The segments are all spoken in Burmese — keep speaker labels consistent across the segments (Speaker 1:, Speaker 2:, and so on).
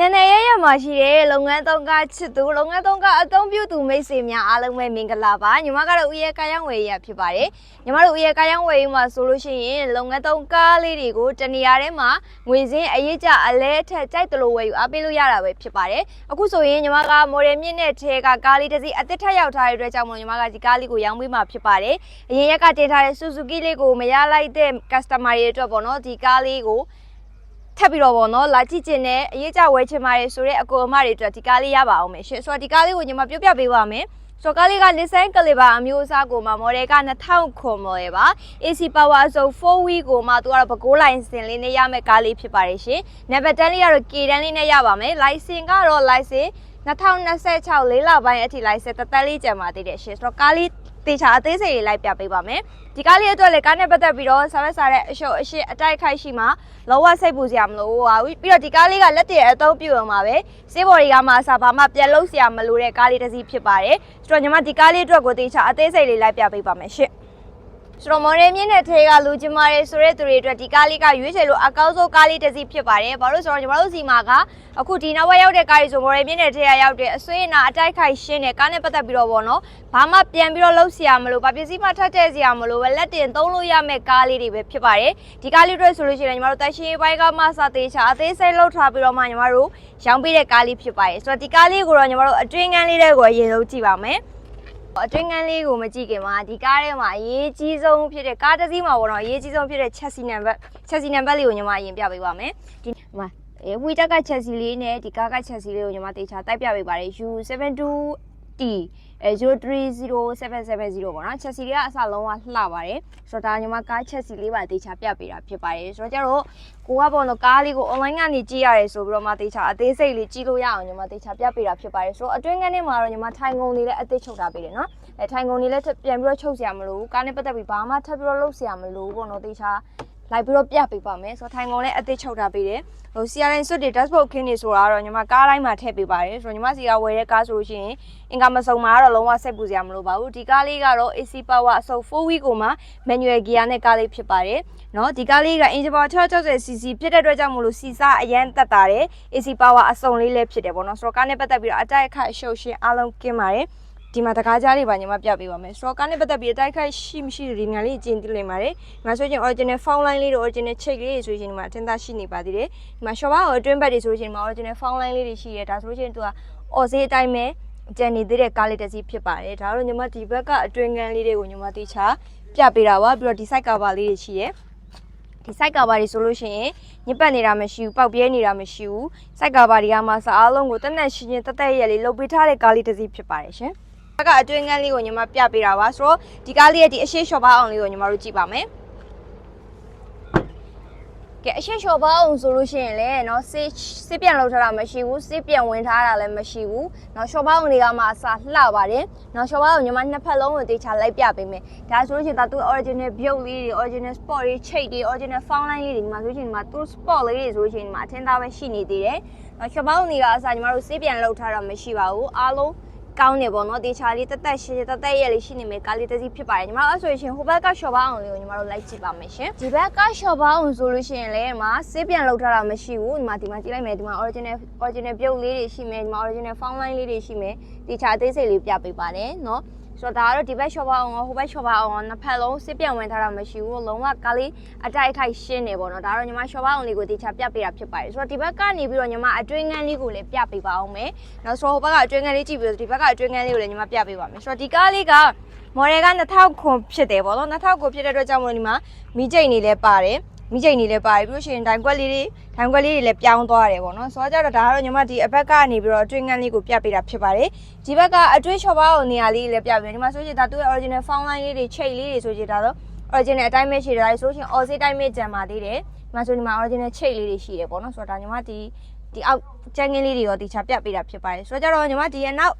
Speaker 1: နည်းနည်းရရမှာရှိတဲ့လုပ်ငန်းသုံးကားချစ်သူလုပ်ငန်းသုံးကားအသုံးပြုသူမိတ်ဆွေများအားလုံးပဲမင်္ဂလာပါညီမကတော့ဦးရဲကားရောင်းဝယ်ရဖြစ်ပါတယ်ညီမတို့ဦးရဲကားရောင်းဝယ်ရမှာဆိုလို့ရှိရင်လုပ်ငန်းသုံးကားလေးတွေကိုတနေရာထဲမှာငွေစင်းအရေးကြအလဲအထက်ကြိုက်တယ်လို့ဝယ်ယူအားပေးလို့ရတာပဲဖြစ်ပါတယ်အခုဆိုရင်ညီမကမော်ဒယ်မြင့်တဲ့ထဲကကားလေးတစ်စီးအသစ်ထပ်ရောက်ထားတဲ့အတွက်ကြောင့်မို့ညီမကဒီကားလေးကိုရောင်းပေးမှာဖြစ်ပါတယ်အရင်ရက်ကတင်ထားတဲ့ Suzuki လေးကိုမရလိုက်တဲ့ customer တွေအတွက်ပေါ့နော်ဒီကားလေးကို ထပ်ပြီးတော့ဗောနော်လာကြည့်ကျင်တဲ့အရေးကြဝဲချင်ပါတယ်ဆိုတော့အကိုအမတွေအတွက်ဒီကားလေးရပါအောင်မယ်ရှင်ဆိုတော့ဒီကားလေးကိုညီမပြုတ်ပြပေးပါမယ်ဆိုတော့ကားလေးက Nissan Caliber အမျိုးအစားကိုမှ model က2000ခွန် model ပါ AC power အစုံ4 wheel ကိုမှသူကတော့ဘကိုးလိုင်စင်လေးနဲ့ရမယ့်ကားလေးဖြစ်ပါတယ်ရှင်နံပါတ်10လေးကတော့ K တန်းလေးနဲ့ရပါမယ် license ကတော့ license 2026လေးလပိုင်းအထိ license တက်တက်လေးကျန်ပါသေးတယ်ရှင်ဆိုတော့ကားလေး တေချာအသေးစိတ်လေးလိုက်ပြပေးပါမယ်ဒီကားလေးအတွက်လည်းကားနဲ့ပတ်သက်ပြီးတော့ဆောက်ရစားတဲ့အရှုပ်အရှင်းအတိုက်ခိုက်ရှိမှလောဝစိတ်ပူစရာမလိုပါဘူးပြီးတော့ဒီကားလေးကလက်တရအသုံးပြုအောင်ပါပဲစေးဘော်တွေကမှအစားဘာမှပြန်လို့စရာမလိုတဲ့ကားလေးတစ်စီးဖြစ်ပါတယ်ဆိုတော့ညီမဒီကားလေးအတွက်ကိုတေချာအသေးစိတ်လေးလိုက်ပြပေးပါမယ်ရှင့် ဆိုတော့မော်ရယ်မြင့်တဲ့ထဲကလူကျင်မာတယ်ဆိုတဲ့သူတွေအတွက်ဒီကားလေးကရွေးချယ်လို့အကောင်းဆုံးကားလေးတစ်စီးဖြစ်ပါတယ်ဘာလို့ဆိုတော့ကျွန်တော်တို့စီမာကအခုဒီနောက်ဘက်ရောက်တဲ့ကားတွေဆိုမော်ရယ်မြင့်တဲ့ထဲကရောက်တဲ့အဆွေးအနာအတိုက်ခိုက်ရှင်းတဲ့ကားနဲ့ပတ်သက်ပြီးတော့ဗောနော်ဘာမှပြန်ပြီးတော့လှုပ်ဆရာမလို့ဘာပစ္စည်းမှထပ်တဲ့ဆရာမလို့ပဲလက်တင်သုံးလို့ရမယ့်ကားလေးတွေပဲဖြစ်ပါတယ်ဒီကားလေးတွေဆိုလို့ရှိရင်ကျွန်တော်တို့တက်ရှင်ပိုင်းကမှစသေးချာအသေးစိတ်လှုပ်ထားပြီးတော့မှကျွန်တော်တို့ရောင်းပေးတဲ့ကားလေးဖြစ်ပါတယ်ဆိုတော့ဒီကားလေးကိုတော့ကျွန်တော်တို့အတွင်းကန်းလေးတွေကိုအရင်ဆုံးကြည့်ပါမယ် အတွင်းကန်းလေးကိုမကြည့်ခင်မှာဒီကားထဲမှာအရေးကြီးဆုံးဖြစ်တဲ့ကားတစ်စီးမှာပေါ့နော်အရေးကြီးဆုံးဖြစ်တဲ့ chassis number chassis number လေးကိုညီမအရင်ပြပေးပါမယ်ဒီမှာအဲဝီတက်က chassis လေးနဲ့ဒီကားက chassis လေးကိုညီမတေချာတိုက်ပြပေးပါတယ် T အဲ030770ပေါ့နော်ချက်စီတွေကအစလုံးဝလှပါတယ်ဆိုတော့ဒါညီမကားချက်စီလေးပါတေချာပြပေးတာဖြစ်ပါတယ်ဆိုတော့ကျတော့ကိုကပေါ့နော်ကားလေးကို online ကနေကြည့်ရတယ်ဆိုပြီးတော့မှတေချာအသေးစိတ်လေးကြည့်လို့ရအောင်ညီမတေချာပြပေးတာဖြစ်ပါတယ်ဆိုတော့အတွင်းကနေမှာတော့ညီမထိုင်ကုန်လေးလည်းအသေးချုပ်တာပေးတယ်နော်အဲထိုင်ကုန်လေးလည်းပြန်ပြီးတော့ချုပ်စရာမလိုဘူးကားနဲ့ပတ်သက်ပြီးဘာမှထပ်ပြီးတော့လုပ်စရာမလိုဘူးပေါ့နော်တေချာ လိုက်ပြီးတော့ပြပေးပါမယ်ဆိုတော့ထိုင်ကုန်လည်းအသစ်ချုပ်ထားပေးတယ်ဟို CRN စွတ်တွေ dashboard ခင်းနေဆိုတာကတော့ညီမကားတိုင်းမှာထည့်ပေးပါတယ်ဆိုတော့ညီမစီကဝယ်တဲ့ကားဆိုလို့ရှိရင်အင်္ဂါမစုံမှာကတော့လုံးဝစိတ်ပူစရာမလိုပါဘူးဒီကားလေးကတော့ AC power အစုံ4 week ကိုမှ manual gear နဲ့ကားလေးဖြစ်ပါတယ်เนาะဒီကားလေးက engine power 660cc ဖြစ်တဲ့အတွက်ကြောင့်မလို့စီစားအရန်တက်တာတယ် AC power အစုံလေးလည်းဖြစ်တယ်ပေါ့နော်ဆိုတော့ကားနဲ့ပတ်သက်ပြီးတော့အတိုက်အခိုက်အရှုပ်ရှင်းအားလုံးကင်းပါတယ် ဒီမှာတကားကြားလေးပါညီမပြပေးပါမယ်စတော့ကားနဲ့ပတ်သက်ပြီးအတိုက်ခိုက်ရှိမရှိဒီညာလေးကျင်းသိလိမ့်ပါတယ်ဒီမှာဆိုရင် original phone line လေးတို့ original check လေးတွေဆိုရင်ဒီမှာအထင်သာရှိနေပါသေးတယ်ဒီမှာ shop ဘောအတွင်းဘက်တွေဆိုရင်ဒီမှာ original phone line လေးတွေရှိတယ်ဒါဆိုလို့ရှိရင်သူကအော်စေးအတိုင်းပဲကျန်နေသေးတဲ့ကားလေးတစ်စီးဖြစ်ပါတယ်ဒါတော့ညီမဒီဘက်ကအတွင်းကန်းလေးတွေကိုညီမတိချာပြပေးတာပါပြီးတော့ဒီ site cover လေးတွေရှိတယ်ဒီ site cover တွေဆိုလို့ရှိရင်ညစ်ပတ်နေတာမရှိဘူးပောက်ပြဲနေတာမရှိဘူး site cover တွေကမှစအားလုံးကိုတက်တက်ရှင်းရှင်းတက်တက်ရဲလေးလုတ်ပေးထားတဲ့ကားလေးတစ်စီးဖြစ်ပါတယ်ရှင် ဘက်ကအတွင်းကန်းလေးကိုညီမပြပေးတာပါဆိုတော့ဒီကားလေးရဲ့ဒီအရှိရှော့ပါအောင်လေးကိုညီမတို့ကြည့်ပါမယ်ကဲအရှိရှော့ပါအောင်ဆိုလို့ရှိရင်လည်းเนาะစေးစေးပြန်လောက်ထားတာမရှိဘူးစေးပြန်ဝင်ထားတာလည်းမရှိဘူးเนาะရှော့ပါအောင်တွေကမှအစားလှပါတယ်เนาะရှော့ပါအောင်ညီမနှစ်ဖက်လုံးကိုတေချာလိုက်ပြပေးမယ်ဒါဆိုလို့ရှိရင်ဒါသူ original build လေးတွေ original sport တွေ shape တွေ original font line လေးတွေညီမဆိုလို့ရှိရင်ညီမသူ sport လေးတွေဆိုလို့ရှိရင်ညီမအထင်သားပဲရှိနေသေးတယ်เนาะရှော့ပါအောင်တွေကအစားညီမတို့စေးပြန်လောက်ထားတာမရှိပါဘူးအားလုံး ကောင်းနေပေါ့နော်တေချာလေးတက်တက်ရှင်းရှင်းတက်တက်ရဲ့လေးရှိနေမယ်ကားလေးတစ်စီးဖြစ်ပါတယ်ညီမတို့အဲ့ဆိုရင်ဟိုဘက်ကရှော့ပါအောင်လေးကိုညီမတို့လိုက်ကြည့်ပါမယ်ရှင်ဒီဘက်ကရှော့ပါအောင်ဆိုလို့ရှိရင်လည်းဒီမှာစေးပြန်လောက်ထားတာမရှိဘူးဒီမှာဒီမှာကြည့်လိုက်မယ်ဒီမှာ original original ပြုတ်လေးတွေရှိမယ်ဒီမှာ original font line လေးတွေရှိမယ်တေချာအသေးစိတ်လေးပြပေးပါတယ်နော် ဆိုတော့ဒါကတော့ဒီဘက် shop အောင်ဟိုဘက် shop အောင်နှစ်ဖက်လုံးစစ်ပြန်ဝင်ထားတာမရှိဘူးလုံးဝကားလေးအတိုက်အထိုက်ရှင်းနေပေါ့နော်ဒါတော့ညီမ shop အောင်လေးကိုတေချာပြပေးတာဖြစ်ပါတယ်ဆိုတော့ဒီဘက်ကနေပြီးတော့ညီမအတွင်းငန်းလေးကိုလည်းပြပေးပါအောင်မယ်နောက်ဆိုဟိုဘက်ကအတွင်းငန်းလေးကြည့်ပြီးတော့ဒီဘက်ကအတွင်းငန်းလေးကိုလည်းညီမပြပေးပါမယ်ဆိုတော့ဒီကားလေးကမော်ဒယ်က2000ခွန်ဖြစ်တယ်ပေါ့နော်2000ခွန်ဖြစ်တဲ့အတွက်ကြောင့်မို့ဒီမှာမီးကျိတ်နေလဲပါတယ် မိကျိန်နေလဲပါတယ်ပြီးလို့ရှိရင်ဒိုင်ကွက်လေးတွေဒိုင်ကွက်လေးတွေလည်းပြောင်းသွားတယ်ပေါ့နော်ဆိုတော့ကြတော့ဒါကတော့ညီမဒီအဘက်ကနေပြီးတော့အတွင်းငန်းလေးကိုပြပေးတာဖြစ်ပါတယ်ဒီဘက်ကအတွင်းချော်ပါအောင်နေရာလေးလည်းပြပေးတယ်ဒီမှာဆိုရင်ဒါသူ့ရဲ့ original font line လေးတွေချိတ်လေးတွေဆိုရင်ဒါတော့ original အတိုင်းပဲရှိတယ်ဒါဆိုရင် Aussie တိုင်းပဲကြံပါသေးတယ်ဒီမှာဆိုဒီမှာ original ချိတ်လေးတွေရှိတယ်ပေါ့နော်ဆိုတော့ဒါညီမဒီဒီအောက်ကျန်းကင်းလေးတွေရောတီချာပြပေးတာဖြစ်ပါတယ်ဆိုတော့ကြတော့ညီမဒီရဲ့နောက်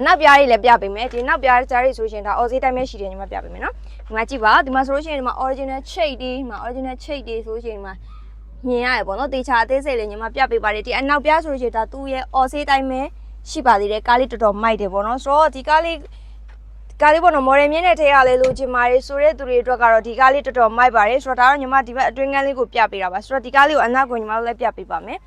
Speaker 1: အနောက်ပြားလေးလည်းပြပေးမယ်ဒီနောက်ပြားကြားလေးဆိုရှင်ဒါ Aussie တိုင်းပဲရှိတယ်ညီမပြပေးမယ်နော်ဒီမှာကြည့်ပါဒီမှာဆိုလို့ရှိရင်ဒီမှာ original shape တွေဒီမှာ original shape တွေဆိုလို့ရှိရင်ဒီမှာမြင်ရတယ်ပေါ့နော်တေချာအသေးစိတ်လေးညီမပြပေးပါတယ်ဒီအနောက်ပြားဆိုလို့ရှိရင်ဒါသူ့ရဲ့ Aussie တိုင်းပဲရှိပါသေးတယ်ကားလေးတော်တော်မိုက်တယ်ပေါ့နော်ဆိုတော့ဒီကားလေးကားလေးပေါ့နော်မော်ဒယ်မြင့်တဲ့ထဲကလည်းလိုချင်ပါတယ်ဆိုတဲ့သူတွေအတွက်ကတော့ဒီကားလေးတော်တော်မိုက်ပါတယ်ဆိုတော့ဒါတော့ညီမဒီဘက်အတွင်းကန်းလေးကိုပြပေးတာပါဆိုတော့ဒီကားလေးကိုအနောက်ကိုညီမတို့လည်းပြပေးပါမယ်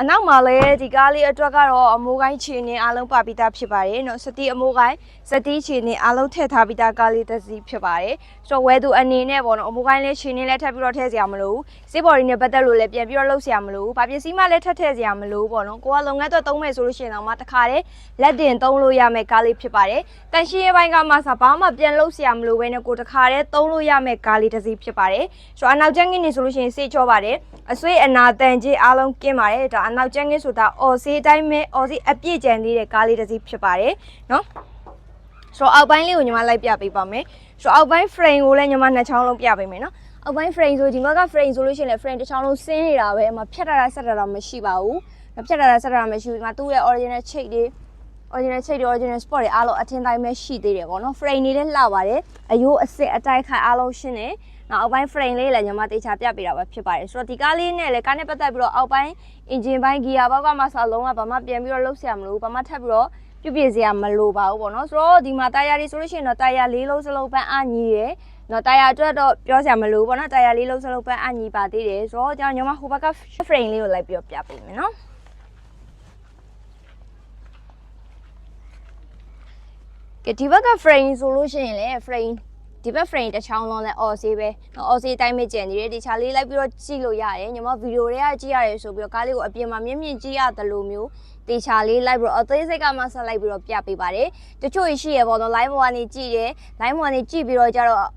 Speaker 1: အနောက်မှာလည်းဒီကားလေးအတွက်ကတော့အမိုးကိုင်းခြေနေအားလုံးပါပြီးသားဖြစ်ပါတယ်เนาะစတီးအမိုးကိုင်းစတီးခြေနေအားလုံးထည့်ထားပြီးသားကားလေးတစ်စီးဖြစ်ပါတယ်ဆိုတော့ဝဲသူအနေနဲ့ပေါ့နော်အမိုးကိုင်းလေးခြေနေလည်းထပ်ပြီးတော့ထည့်စရာမလိုဘူးစေးဘော်ဒီနဲ့ပတ်သက်လို့လည်းပြန်ပြီးတော့လှုပ်စရာမလိုဘူးဘာပစ္စည်းမှလည်းထပ်ထည့်စရာမလိုဘူးပေါ့နော်ကိုကလုပ်ငန်းတော့သုံးမယ်ဆိုလို့ရှိရင်တော့မှတစ်ခါတည်းလက်တင်သုံးလို့ရမယ်ကားလေးဖြစ်ပါတယ်တန်ရှင်းရေးပိုင်းကမှစဘာမှပြန်လှုပ်စရာမလိုဘဲနဲ့ကိုတစ်ခါတည်းသုံးလို့ရမယ်ကားလေးတစ်စီးဖြစ်ပါတယ်ဆိုတော့အနောက်ကျန်းကင်းနေဆိုလို့ရှိရင်စေးချောပါတယ်အဆွေးအနာတန်ကြီးအားလုံးကင်းပါတယ်ဒါ အနောက်ကျန်းကင်းဆိုတာအော်စေးတိုင်းပဲအော်စေးအပြည့်ကြံသေးတဲ့ကားလေးတစ်စီးဖြစ်ပါတယ်နော်ဆိုတော့အောက်ပိုင်းလေးကိုညီမလိုက်ပြပေးပါမယ်ဆိုတော့အောက်ပိုင်း frame ကိုလည်းညီမနှစ်ချောင်းလုံးပြပေးမယ်နော်အောက်ပိုင်း frame ဆိုဒီဘက်က frame ဆိုလို့ရှိရင်လည်း frame တစ်ချောင်းလုံးဆင်းနေတာပဲအမဖြတ်ထားတာဆက်ထားတာမရှိပါဘူးမဖြတ်ထားတာဆက်ထားတာမရှိဘူးဒီမှာသူ့ရဲ့ original shape တွေ original shape တွေ original spot တွေအားလုံးအထင်တိုင်းပဲရှိသေးတယ်ပေါ့နော် frame တွေလည်းလှပါတယ်အယိုးအစစ်အတိုက်ခိုက်အားလုံးရှင်းတယ် နောက်အောက်ပိုင်း frame လေးလည်းညီမတေချာပြပေးတာပဲဖြစ်ပါတယ်ဆိုတော့ဒီကားလေးနဲ့လည်းကားနဲ့ပတ်သက်ပြီးတော့အောက်ပိုင်း engine ပိုင်း gear ဘောက်ကမှစလုံးကဘာမှပြန်ပြီးတော့လှုပ်ရှားမလို့ဘာမှထပ်ပြီးတော့ပြုတ်ပြစရာမလိုပါဘူးပေါ့နော်ဆိုတော့ဒီမှာတာယာလေးဆိုလို့ရှိရင်တော့တာယာလေးလုံးစလုံးပန်းအညီရယ်နော်တာယာအတွက်တော့ပြောစရာမလိုဘူးပေါ့နော်တာယာလေးလုံးစလုံးပန်းအညီပါသေးတယ်ဆိုတော့ကျွန်တော်ညီမဟိုဘက်က frame လေးကိုလိုက်ပြီးတော့ပြပေးမယ်နော်ကဲဒီဘက်က frame ဆိုလို့ရှိရင်လည်း frame ဒီဘက် frame တစ်ချောင်းလုံးလဲအော်ဆေးပဲနော်အော်ဆေးအတိုင်းပဲကျန်နေတယ်ဒီချာလေးလိုက်ပြီးတော့ကြည့်လို့ရတယ်ညီမဗီဒီယိုတွေကကြည့်ရတယ်ဆိုပြီးတော့ကားလေးကိုအပြင်မှာမြင့်မြင့်ကြည့်ရတယ်လို့မျိုးတေချာလေးလိုက်ပြီးတော့အသေးစိတ်ကမှဆက်လိုက်ပြီးတော့ပြပေးပါတယ်တချို့ရှိရပေါ့နော် line ပေါ်ကနေကြည့်တယ် line ပေါ်ကနေကြည့်ပြီးတော့ကြတော့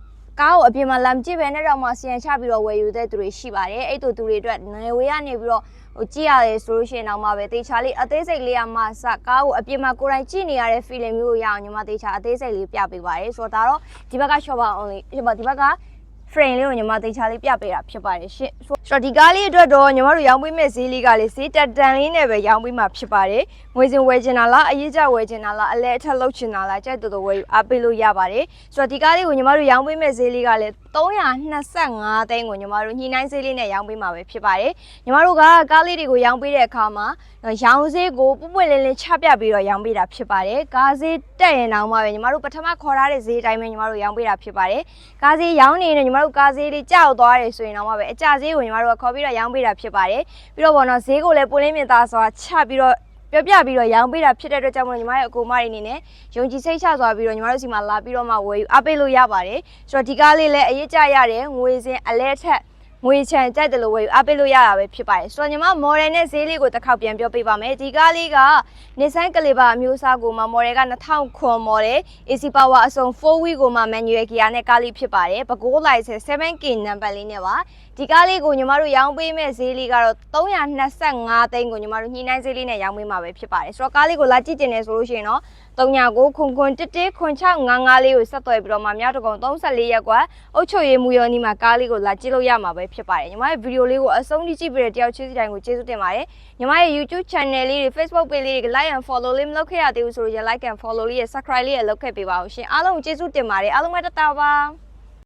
Speaker 1: ကားကိုအပြင်မှာလမ်းကြည့်ပဲနဲ့တော့မှဆီယန်ချပြီးတော့ဝယ်ယူတဲ့သူတွေရှိပါတယ်အဲ့တို့သူတွေအတွက်နေဝေးကနေပြီးတော့ ဟိုကြည့်ရတယ်ဆိုလို့ရှိရင်တော့မှပဲတေချာလေးအသေးစိတ်လေးကမှစကားကိုအပြင်မှာကိုယ်တိုင်ကြည့်နေရတဲ့ feeling မျိုးကိုရအောင်ညီမတေချာအသေးစိတ်လေးပြပေးပါတယ်ဆိုတော့ဒါတော့ဒီဘက်က shop only ဒီဘက်ဒီဘက်က frame လေးကိုညီမတေချာလေးပြပေးတာဖြစ်ပါတယ်ရှင့်ဆိုတော့ဒီကားလေးအတွက်တော့ညီမတို့ရောင်းပေးမဲ့ဈေးလေးကလေးဈေးတက်တန်လေးနဲ့ပဲရောင်းပေးမှာဖြစ်ပါတယ်ငွေစင်ဝယ်ချင်တာလားအရေးကြဝယ်ချင်တာလားအလဲအထက်လောက်ချင်တာလားကြိုက်တော်တော်ဝယ်ယူအားပေးလို့ရပါတယ်ဆိုတော့ဒီကားလေးကိုညီမတို့ရောင်းပေးမဲ့ဈေးလေးကလည်း325သိန်းကိုညီမတို့ညှိနှိုင်းဈေးလေးနဲ့ရောင်းပေးမှာပဲဖြစ်ပါတယ်ညီမတို့ကကားလေးတွေကိုရောင်းပေးတဲ့အခါမှာရောင်းဈေးကိုပွပွလင်းလင်းချပြပြီးတော့ရောင်းပေးတာဖြစ်ပါတယ်ကားဈေးတက်ရင်တောင်မှပဲညီမတို့ပထမခေါ်ထားတဲ့ဈေးအတိုင်းပဲညီမတို့ရောင်းပေးတာဖြစ်ပါတယ်ကားဈေးရောင်းနေရင်ညီမတို့ကားဈေးလေးကြောက်သွားတယ်ဆိုရင်တော့မှပဲအကြဈေးကိုညီမတို့ကခေါ်ပြီးတော့ရောင်းပေးတာဖြစ်ပါတယ်ပြီးတော့ဘောနော်ဈေးကိုလည်းပွလင်းမြင်သားစွာချပြီးတော့ ပြောပြပြီးတော့ရောင်းပေးတာဖြစ်တဲ့အတွက်ကြောင့်မလို့ညီမရဲ့အကူမတွေအနေနဲ့ယုံကြည်စိတ်ချစွာပြီးတော့ညီမတို့စီမှာလာပြီးတော့မှဝယ်ယူအားပေးလို့ရပါတယ်ဆိုတော့ဒီကားလေးလည်းအရေးကြရတယ်ငွေစင်အလဲထက်ငွေချန်ကြိုက်တယ်လို့ဝယ်ယူအားပေးလို့ရတာပဲဖြစ်ပါတယ်ဆိုတော့ညီမ model နဲ့ဈေးလေးကိုတစ်ခေါက်ပြန်ပြောပေးပါမယ်ဒီကားလေးက Nissan Caliber အမျိုးအစားကိုမှ model က2009 model AC power အစုံ 4 wheel ကိုမှ manual gear နဲ့ကားလေးဖြစ်ပါတယ်ပဲခူး license 7K နံပါတ်လေးနဲ့ပါ ဒီကားလေးကိုညီမတို့ရောင်းပေးမဲ့ဈေးလေးကတော့325သိန်းကိုညီမတို့ညှိနှိုင်းဈေးလေးနဲ့ရောင်းပေးမှာပဲဖြစ်ပါတယ်ဆိုတော့ကားလေးကိုလာကြည့်တင်နေဆိုလို့ရှိရင်တော့39ခွန်ခွန်တစ်တစ်ခွန်655လေးကိုဆက်သွယ်ပြီးတော့မှမြောက်တကုံ34ရက်ကွာအုတ်ချုပ်ရည်မူရော်နီမှာကားလေးကိုလာကြည့်လို့ရမှာပဲဖြစ်ပါတယ်ညီမရဲ့ဗီဒီယိုလေးကိုအဆုံးထိကြည့်ပြီးတဲ့တယောက်ချင်းစီတိုင်းကိုကျေးဇူးတင်ပါတယ်ညီမရဲ့ YouTube channel လေးတွေ Facebook page လေးတွေ like and follow လေးမလုပ်ခဲ့ရသေးဘူးဆိုတော့ like and follow လေးရ subscribe လေးရလုပ်ခဲ့ပေးပါဦးရှင်အားလုံးကိုကျေးဇူးတင်ပါတယ်အားလုံးပဲတတာပါ